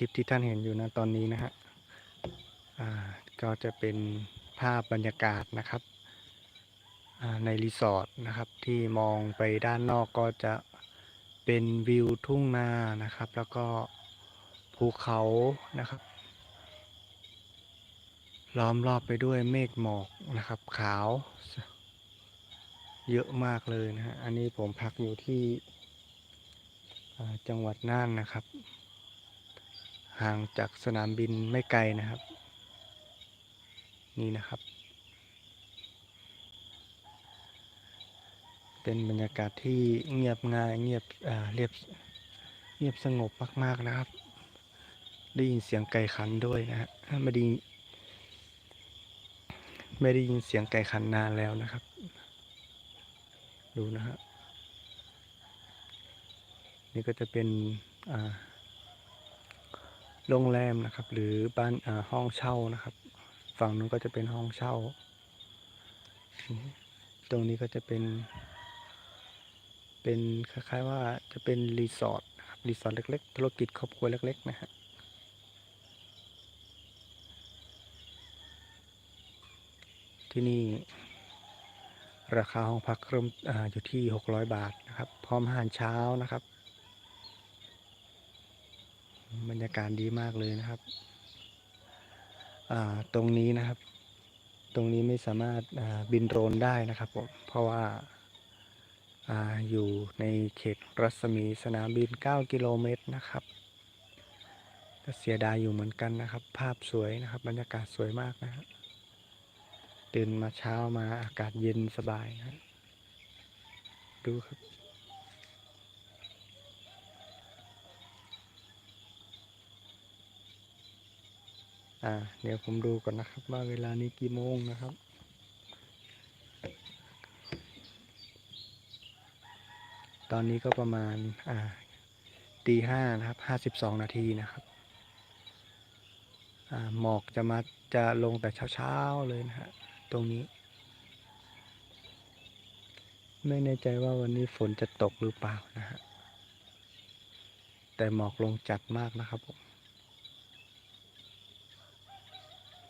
ลิปที่ท่านเห็นอยู่นะตอนนี้นะฮะก็จะเป็นภาพบรรยากาศนะครับในรีสอร์ทนะครับที่มองไปด้านนอกก็จะเป็นวิวทุ่งนานะครับ แล้วก็ภูเขานะครับล้อมรอบไปด้วยเมฆหมอกนะครับ ขาว เยอะมากเลยนะฮะอันนี้ผมพักอยู่ที่จังหวัดน่านนะครับ ห่างจากสนามบินไม่ไกลนะครับ นี่นะครับ เป็นบรรยากาศที่เงียบง่ายเงียบเรียบเงียบสงบมาก ๆนะครับ ได้ยินเสียงไก่ขันด้วยนะฮะไม่ได้ไม่ได้ยินเสียงไก่ขันนานแล้วนะครับ ดูนะฮะนี่ก็จะเป็นอ่า โรงแรมนะครับ หรือบ้านห้องเช่านะครับ ฝั่งนู้นก็จะเป็นห้องเช่า ตรงนี้ก็จะเป็น เป็นคล้ายๆว่าจะเป็นรีสอร์ทนะครับรีสอร์ทเล็ก ๆ ธุรกิจครอบครัวเล็ก ๆ นะฮะที่นี่ราคาห้องพักเริ่มออยู่ที่ 600 บาทนะครับ พร้อมอาหารเช้านะครับ บรรยากาศดีมากเลยนะครับตรงนี้นะครับ ตรงนี้ไม่สามารถบินโดรนได้นะครับผมเพราะว่าอาอยู่ในเขตรัศมีสนามบิน 9 กิโลเมตรนะครับก็เสียดายอยู่เหมือนกันนะครับ ภาพสวยนะครับ บรรยากาศสวยมากนะครับตื่นมาเช้ามาอากาศเย็นสบายนะดูครับ อ่า เดี๋ยวผมดูก่อนนะครับ ว่าเวลานี้กี่โมงนะครับ ตอนนี้ก็ประมาณ อ่าตีห้านะครับห้าสิบสองนาทีนะครับ อ่า หมอกจะมา จะลงแต่เช้าๆเลยนะฮะ ตรงนี้ ไม่แน่ใจว่าวันนี้ฝนจะตกหรือเปล่านะฮะ แต่หมอกลงจัดมากนะครับผม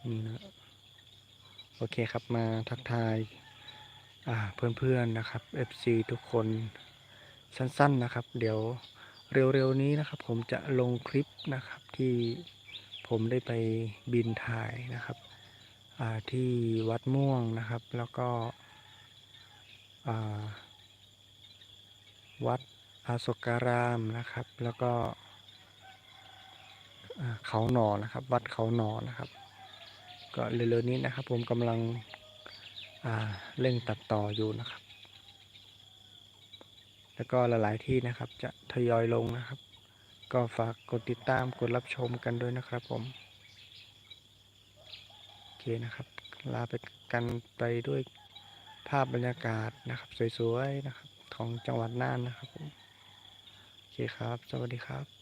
นี่นะโอเคครับมาทักทายอ่าเพื่อนๆนะครับ FC ทุกคนสั้นๆนะครับ เดี๋ยวเร็วๆนี้นะครับ ผมจะลงคลิปนะครับที่ผมได้ไปบินถ่ายนะครับที่วัดม่วงนะครับ แล้วก็วัดอาสการามนะครับ แล้วก็เขาหนอนะครับ วัดเขาหนอนะครับ ก็เร็วๆนี้นะครับ ผมกำลังเร่งตัดต่ออยู่นะครับ แล้วก็หลายๆที่นะครับ จะทยอยลงนะครับ ก็ฝากกดติดตามกดรับชมกันด้วยนะครับ ผมโอเคนะครับ ลาไปกันไปด้วยภาพบรรยากาศนะครับ สวยๆนะครับ ของจังหวัดน่านนะครับผมโอเคครับ สวัสดีครับ